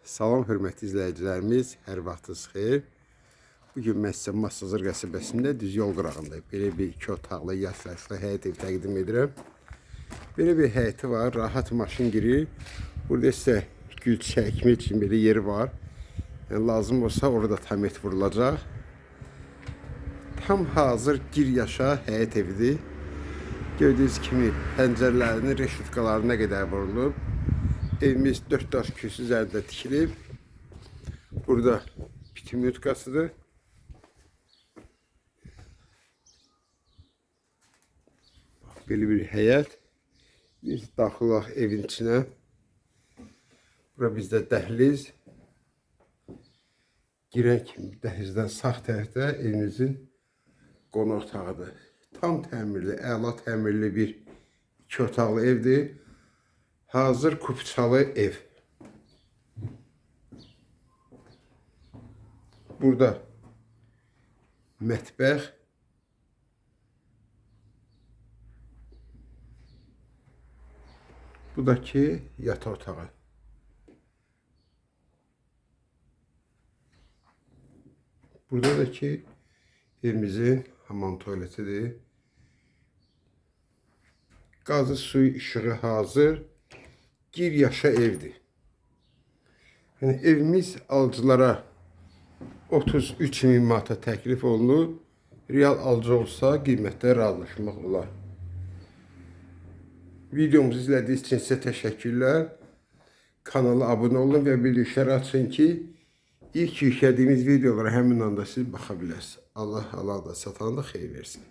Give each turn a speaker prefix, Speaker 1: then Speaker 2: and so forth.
Speaker 1: Salam hörmətli izləyicilərimiz, hər vaxtınız xeyir. Bu gün mən sizə qəsəbəsində düz yol qırağında belə bir iki otaqlı yaşayışlı həyət ev təqdim edirəm. Belə bir həyəti var, rahat maşın girir. Burada isə gül çəkmək üçün belə yeri var. Yəni lazım olsa orada tamet vurulacaq. Tam hazır gir yaşa həyət evidir. Gördüyünüz kimi pəncərələrinin reşitkalarına qədər vurulub. Evimiz dört daş kürsü üzərində tikilib. Burada bitim yutkasıdır. Belə bir həyət. Biz daxilaq evin içinə. Bura bizdə dəhliz. Girən kimi dəhlizdən sağ tərəfdə evimizin qonaq otağıdır. Tam təmirli, əla təmirli bir iki otaqlı evdir. Hazır kupçalı ev. Burada mətbəx, bu da ki yataq otağı. Burada da ki evimizin hamam tualetidir. Qazı, suyu, işığı hazır. Gir yaşa evdir. Yəni evimiz alıcılara 33 min manata təklif olunur. Real alıcı olsa qiymətdə razılaşmaq olar. Videomuzu izlədiyiniz üçün sizə təşəkkürlər. Kanala abunə olun və bildirişləri açın ki, ilk yüklədiyimiz videolara həmin anda siz baxa biləsiniz. Allah Allah da satana da xeyir versin.